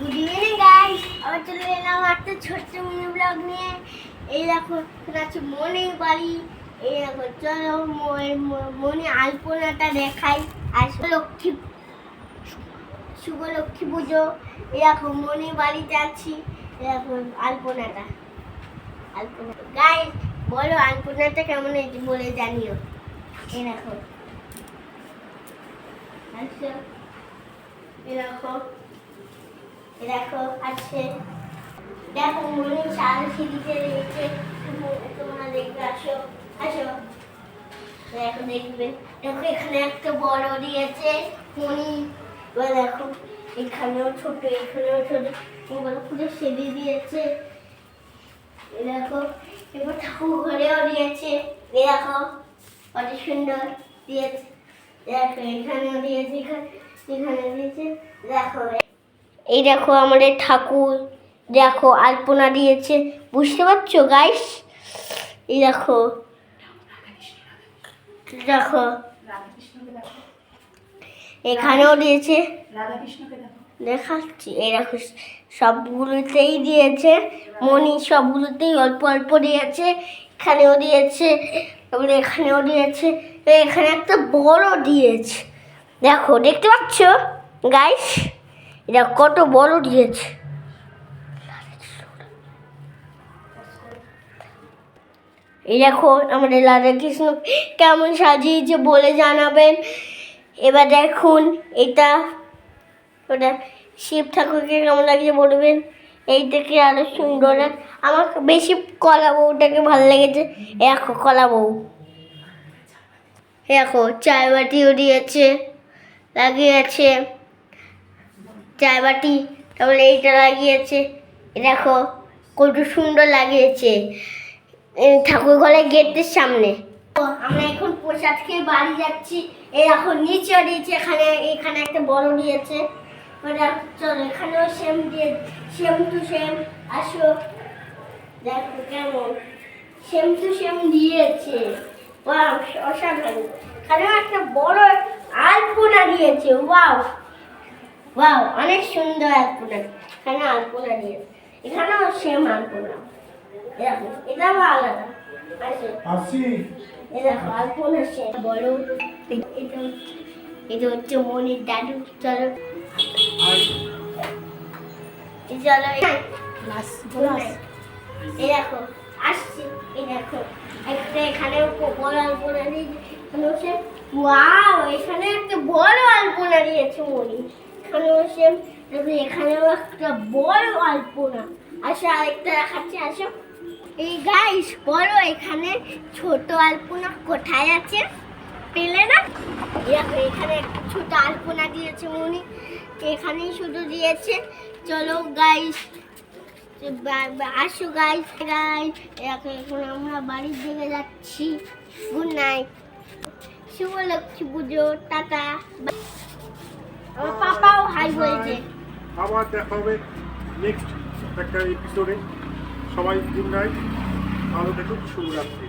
Good evening guys আবার চলে এলাম একটা ছোট্ট মিনি ব্লগ নিয়ে। এই দেখো আছে মনের বাড়ি। এই দেখো, চলো মনে আলপনাটা দেখাই। আসবে লক্ষ্মী শুভ লক্ষ্মী পুজো। এই দেখো মনের বাড়িতে আছি এই দেখো, আলপনাটা। আলপনা গাইস বলো আলপনাটা কেমন বলে জানিও। এই দেখো। আচ্ছা। এই দেখো। দেখো, আছে। দেখো মনে সারা সিঁড়িতে রয়েছে তোমরা- দেখবে আসো আসো দেখো, দেখবে। দেখো, এখানে একটা বড় দিয়েছে মনি এবার দেখো, এখানেও ছোট এখানেও ছোট। এবার পুরো সিঁড়ি দিয়েছে। দেখো, এবার ঠাকুর ঘরেও দিয়েছে। এই দেখো, কত সুন্দর দিয়েছে। দেখো, এখানেও দিয়েছে, এখানে এখানে দিয়েছে। দেখো এই দেখো আমাদের ঠাকুর, দেখো আলপনা দিয়েছে, বুঝতে পারছ গাইস এই দেখো দেখো, এখানেও দিয়েছে, দেখাচ্ছি, এই দেখো সবগুলোতেই দিয়েছে মনি সবগুলোতেই অল্প অল্প দিয়েছে, এখানেও দিয়েছে, তারপরে এখানেও দিয়েছে, এখানে একটা বড় দিয়েছে, দেখো, দেখতে পাচ্ছ গাইস এটা কত বড় দিয়েছে এই দেখো আমাদের রাধাকৃষ্ণ কেমন সাজিয়েছে বলে জানাবেন। এবার দেখুন এটা, ওটা শিব ঠাকুরকে কেমন লাগছে বলবেন? এই থেকে আরও সুন্দর আমার বেশি কলা বউটাকে ভালো লেগেছে। দেখো কলা বউ। দেখো চায় বাটিও দিয়েছে লাগিয়েছে। চায় বাটি তারপরে এইটা লাগিয়েছে। দেখো, কত সুন্দর লাগিয়েছে। ঠাকুর ঘরের গেটের সামনে। আমরা এখন প্রসাদ খেয়ে বাড়ি যাচ্ছি। এই এখন নিচে দিয়েছে এখানে এখানে একটা বড় দিয়েছে। চলো, এখানেও সেম দিয়ে, সেম টু সেম, আসো। দেখো কেমন। সেম টু সেম দিয়েছে। অসাধারণ। এখানেও একটা বড় আলপনা দিয়েছে। ওয়াও। ওয়াও অনেক সুন্দর আলপনা। এখানে আলপনা এখানেও সেম আলপনা। দেখো এটাও আলাদা। আসি এই দেখো আলপনা সে বড়। এটা এটা হচ্ছে মনির দাদু। চলো। চলো গ্লাস Good night. এই দেখো আসছি। এই দেখো একটা এখানে বড় আলপনা বসে। ওয়াও এখানে একটা বড় আলপনা দিয়েছে মনি এখানে বসে দেখো এখানেও একটা বড় আলপনা আসো, আরেকটা দেখাচ্ছি, আসো। এই গাইস বড় এখানে ছোট আলপনা কোথায় আছে? পেলে না? এখানে ছোট আলপনা দিয়েছে মনি। এখানেই শুধু দিয়েছে। চলো গাইস আসো গাইস গাইস এখন আমরা বাড়ির দিকে যাচ্ছি। গুড নাইট শুভ লক্ষ্মী পুজো, টাটা। আমার পাপাও হাই বলছে আবার দেখা হবে নেক্সট একটা এপিসোডে সবাই গুড নাইট ভালো দেখুন শুভরাত্রি।